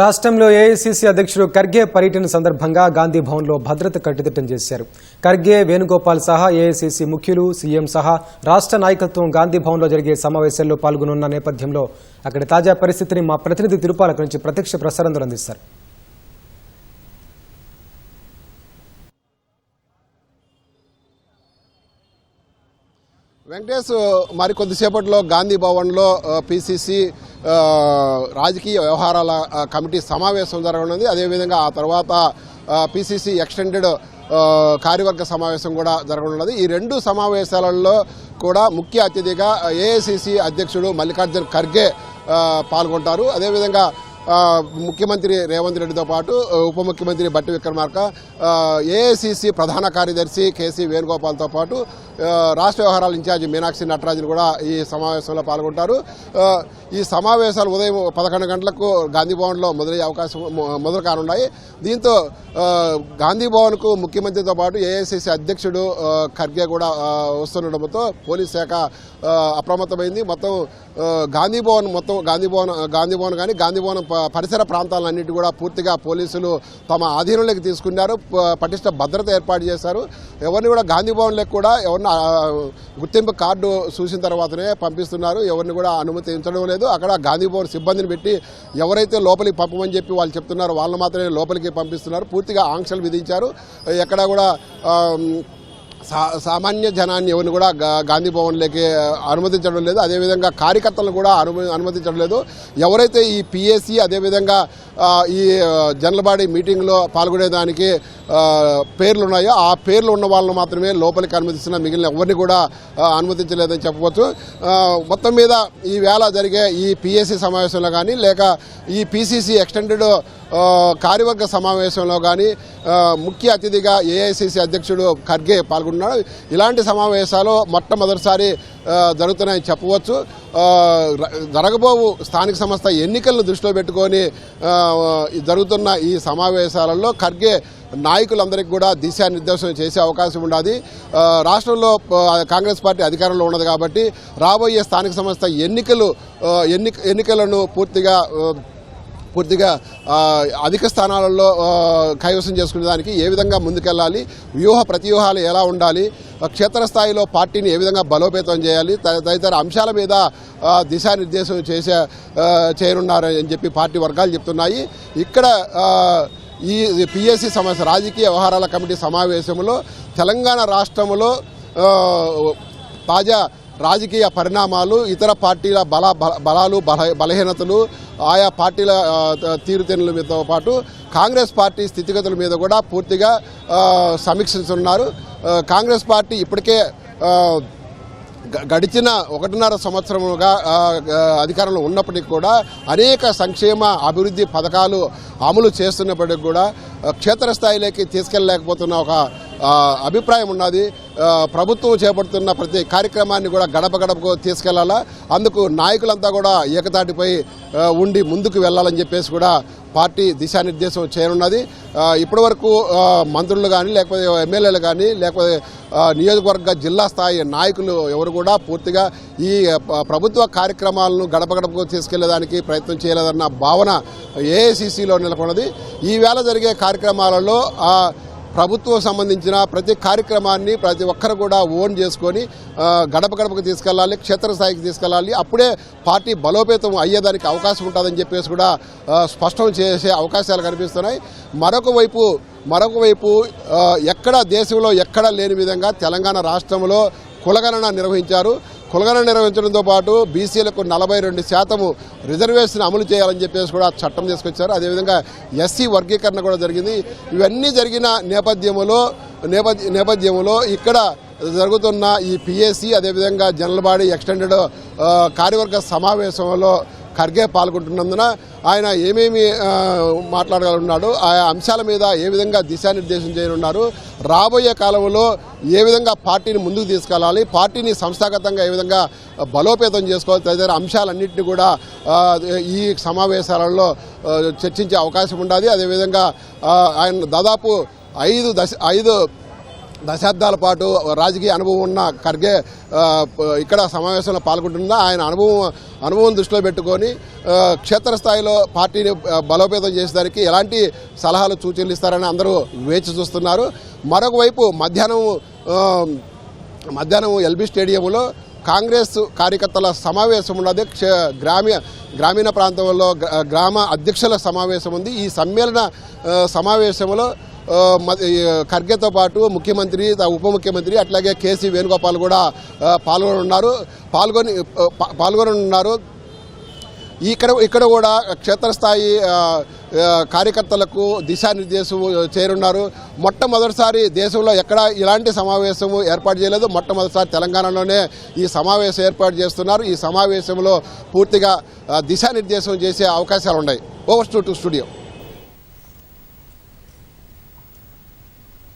రాష్ట్రంలో ఏఐసీసీ అధ్యక్షుడు ఖర్గే పర్యటన సందర్భంగా గాంధీ భవన్లో భద్రత కట్టుదిట్టం చేశారు. ఖర్గే వేణుగోపాల్ సహా ఏఐసీసీ ముఖ్యులు సీఎం సహా రాష్ట్ర నాయకత్వం గాంధీ భవన్లో జరిగే సమావేశాల్లో పాల్గొనున్న నేపథ్యంలో అక్కడి తాజా పరిస్థితిని మా ప్రతినిధి తిరుపాలకు నుంచి ప్రత్యక్ష ప్రసారం అందిస్తారు. వెంకటేష్ మరి కొద్దిసేపట్లో గాంధీ భవన్లో పిసిసి రాజకీయ వ్యవహారాల కమిటీ సమావేశం జరగనుంది. అదేవిధంగా ఆ తర్వాత పిసిసి ఎక్స్టెండెడ్ కార్యవర్గ సమావేశం కూడా జరగనున్నది. ఈ రెండు సమావేశాలలో కూడా ముఖ్య అతిథిగా ఏఐసిసి అధ్యక్షుడు మల్లికార్జున్ ఖర్గే పాల్గొంటారు. అదేవిధంగా ముఖ్యమంత్రి రేవంత్ రెడ్డితో పాటు ఉప ముఖ్యమంత్రి బట్టి విక్రమార్క ఏఐసిసి ప్రధాన కార్యదర్శి కేసీ వేణుగోపాల్తో పాటు రాష్ట్ర వ్యవహారాల ఇన్ఛార్జి మీనాక్షి నటరాజన్ కూడా ఈ సమావేశంలో పాల్గొంటారు. ఈ సమావేశాలు ఉదయం పదకొండు గంటలకు గాంధీ భవన్లో మొదలయ్యే అవకాశం మొదలు కానున్నాయి. దీంతో గాంధీభవన్కు గాంధీ భవన్కు ముఖ్యమంత్రితో పాటు ఏఐసిసి అధ్యక్షుడు ఖర్గే కూడా వస్తుండటంతో పోలీస్ శాఖ అప్రమత్తమైంది. మొత్తం గాంధీభవన్ గాంధీ భవన్ మొత్తం గాంధీ భవన్ గాంధీ భవన్ కానీ గాంధీ పరిసర ప్రాంతాలన్నింటి కూడా పూర్తిగా పోలీసులు తమ ఆధీనంలోకి తీసుకున్నారు. పటిష్ట భద్రత ఏర్పాటు చేశారు. ఎవరిని కూడా గాంధీ భవన్లోకి కూడా ఎవరిని గుర్తింపు కార్డు చూసిన తర్వాతనే పంపిస్తున్నారు. ఎవరిని కూడా అనుమతించడం లేదు. అక్కడ గాంధీ భవన్ సిబ్బందిని పెట్టి ఎవరైతే లోపలికి పంపమని చెప్పి వాళ్ళు చెప్తున్నారు వాళ్ళు మాత్రమే లోపలికి పంపిస్తున్నారు. పూర్తిగా ఆంక్షలు విధించారు. ఎక్కడ కూడా సామాన్య జనాన్ని ఎవరిని కూడా గాంధీ భవన్లోకి అనుమతించడం లేదు. అదేవిధంగా కార్యకర్తలను కూడా అనుమ అనుమతించడం లేదు. ఎవరైతే ఈ పిఎస్సి అదేవిధంగా ఈ ఆ, జనరల్ బాడీ మీటింగ్లో పాల్గొనేదానికి పేర్లు ఉన్నాయో ఆ పేర్లు ఉన్న వాళ్ళని మాత్రమే లోపలికి అనుమతిస్తున్న మిగిలిన ఎవరిని కూడా అనుమతించలేదని చెప్పవచ్చు. మొత్తం మీద ఈ వేళ జరిగే ఈ పిఎస్సి సమావేశంలో కానీ లేక ఈ పిసిసి ఎక్స్టెండెడ్ కార్యవర్గ సమావేశంలో కానీ ముఖ్య అతిథిగా ఏఐసిసి అధ్యక్షుడు ఖర్గే ఉన్నాడు ఇలాంటి సమావేశాలు మొట్టమొదటిసారి జరుగుతున్నాయని చెప్పవచ్చు. జరగబోవు స్థానిక సంస్థ ఎన్నికలను దృష్టిలో పెట్టుకొని జరుగుతున్న ఈ సమావేశాలలో ఖర్గే నాయకులందరికీ కూడా దిశానిర్దేశం చేసే అవకాశం ఉండాలి రాష్ట్రంలో కాంగ్రెస్ పార్టీ అధికారంలో ఉన్నది కాబట్టి రాబోయే స్థానిక సంస్థ ఎన్నికలు ఎన్నిక ఎన్నికలను పూర్తిగా పూర్తిగా అధిక స్థానాలలో కైవసం చేసుకునే దానికి ఏ విధంగా ముందుకెళ్ళాలి వ్యూహ ప్రతివ్యూహాలు ఎలా ఉండాలి క్షేత్రస్థాయిలో పార్టీని ఏ విధంగా బలోపేతం చేయాలి తదితర అంశాల మీద దిశానిర్దేశం చేసే చేయనున్నారు అని చెప్పి పార్టీ వర్గాలు చెప్తున్నాయి. ఇక్కడ ఈ పిఎస్సి సమస్య రాజకీయ వ్యవహారాల కమిటీ సమావేశంలో తెలంగాణ రాష్ట్రంలో తాజా రాజకీయ పరిణామాలు ఇతర పార్టీల బల బల- బలాలు బలహీనతలు ఆయా పార్టీల తీరుతెన్నుల మీదతో పాటు కాంగ్రెస్ పార్టీ స్థితిగతుల మీద కూడా పూర్తిగా సమీక్షిస్తున్నారు. కాంగ్రెస్ పార్టీ ఇప్పటికే గ- గడిచిన ఒకటిన్నర సంవత్సరముగా అధికారంలో ఉన్నప్పటికీ కూడా అనేక సంక్షేమ అభివృద్ధి పథకాలు అమలు చేస్తున్నప్పటికీ కూడా క్షేత్రస్థాయిలోకి తీసుకెళ్ళలేకపోతున్న ఒక అభిప్రాయం ఉన్నది. ప్రభుత్వం చేపడుతున్న ప్రతి కార్యక్రమాన్ని కూడా గడప గడపకు తీసుకెళ్ళాలా? అందుకు నాయకులంతా కూడా ఏకతాటిపై ఉండి ముందుకు వెళ్ళాలని చెప్పేసి కూడా పార్టీ దిశానిర్దేశం చేయనున్నది. ఇప్పటివరకు మంత్రులు కానీ లేకపోతే ఎమ్మెల్యేలు కానీ లేకపోతే నియోజకవర్గ జిల్లా స్థాయి నాయకులు ఎవరు కూడా పూర్తిగా ఈ ప్రభుత్వ కార్యక్రమాలను గడప గడపకు తీసుకెళ్ళేదానికి ప్రయత్నం చేయలేదన్న భావన ఏఐసిసిలో నెలకొన్నది. ఈవేళ జరిగే కార్యక్రమాలలో ప్రభుత్వం సంబంధించిన ప్రతి కార్యక్రమాన్ని ప్రతి ఒక్కరు కూడా ఓన్ చేసుకొని గడప గడపకు తీసుకెళ్ళాలి క్షేత్రస్థాయికి తీసుకెళ్ళాలి. అప్పుడే పార్టీ బలోపేతం అయ్యేదానికి అవకాశం ఉంటుందని చెప్పేసి కూడా స్పష్టం చేసే అవకాశాలు కనిపిస్తున్నాయి. మరొక వైపు మరొక వైపు ఎక్కడ దేశంలో ఎక్కడ లేని విధంగా తెలంగాణ రాష్ట్రంలో కులగణన నిర్వహించారు. కులగన నిర్వహించడంతో పాటు బీసీలకు నలభై రెండు శాతము రిజర్వేషన్ అమలు చేయాలని చెప్పేసి కూడా చట్టం తీసుకొచ్చారు. అదేవిధంగా ఎస్సీ వర్గీకరణ కూడా జరిగింది. ఇవన్నీ జరిగిన నేపథ్యంలో నేపథ్య నేపథ్యంలో ఇక్కడ జరుగుతున్న ఈ పిఎస్సి అదేవిధంగా జనరల్ బాడీ ఎక్స్టెండెడ్ కార్యవర్గ సమావేశంలో ఖర్గే పాల్గొంటున్నందున ఆయన ఏమేమి ఆ, మాట్లాడగలుగున్నాడు ఆయా అంశాల మీద ఏ విధంగా దిశానిర్దేశం చేయనున్నారు రాబోయే కాలంలో ఏ విధంగా పార్టీని ముందుకు తీసుకెళ్ళాలి పార్టీని సంస్థాగతంగా ఏ విధంగా బలోపేతం చేసుకోవాలి తదితర అంశాలన్నింటినీ కూడా ఈ సమావేశాలలో చర్చించే అవకాశం ఉండాలి. అదేవిధంగా ఆయన దాదాపు ఐదు దశ ఐదు దశాబ్దాల పాటు రాజకీయ అనుభవం ఉన్న ఖర్గే ఇక్కడ సమావేశంలో పాల్గొంటున్నా ఆయన అనుభవం అనుభవం దృష్టిలో పెట్టుకొని క్షేత్రస్థాయిలో పార్టీని బలోపేతం చేసేదానికి ఎలాంటి సలహాలు సూచనలు ఇస్తారని అందరూ వేచి చూస్తున్నారు. మరొకవైపు మధ్యాహ్నం మధ్యాహ్నం ఎల్బీ స్టేడియంలో కాంగ్రెస్ కార్యకర్తల సమావేశం ఉన్నది. గ్రామీణ గ్రామీణ ప్రాంతంలో గ్రామ అధ్యక్షుల సమావేశం ఉంది. ఈ సమ్మేళన సమావేశంలో ఖర్గేతో పాటు ముఖ్యమంత్రి ఉప ముఖ్యమంత్రి అట్లాగే కేసీ వేణుగోపాల్ కూడా ఆ, పాల్గొనున్నారు. పాల్గొని ఆ, పాల్గొనున్నారు. ఇక్కడ ఇక్కడ కూడా క్షేత్రస్థాయి కార్యకర్తలకు దిశానిర్దేశం చేరున్నారు. మొట్టమొదటిసారి దేశంలో ఎక్కడ ఇలాంటి సమావేశము ఏర్పాటు చేయలేదు. మొట్టమొదటిసారి తెలంగాణలోనే ఈ సమావేశం ఏర్పాటు చేస్తున్నారు. ఈ సమావేశంలో పూర్తిగా దిశానిర్దేశం చేసే అవకాశాలు ఉన్నాయి ఓవర్ టు స్టూడియో.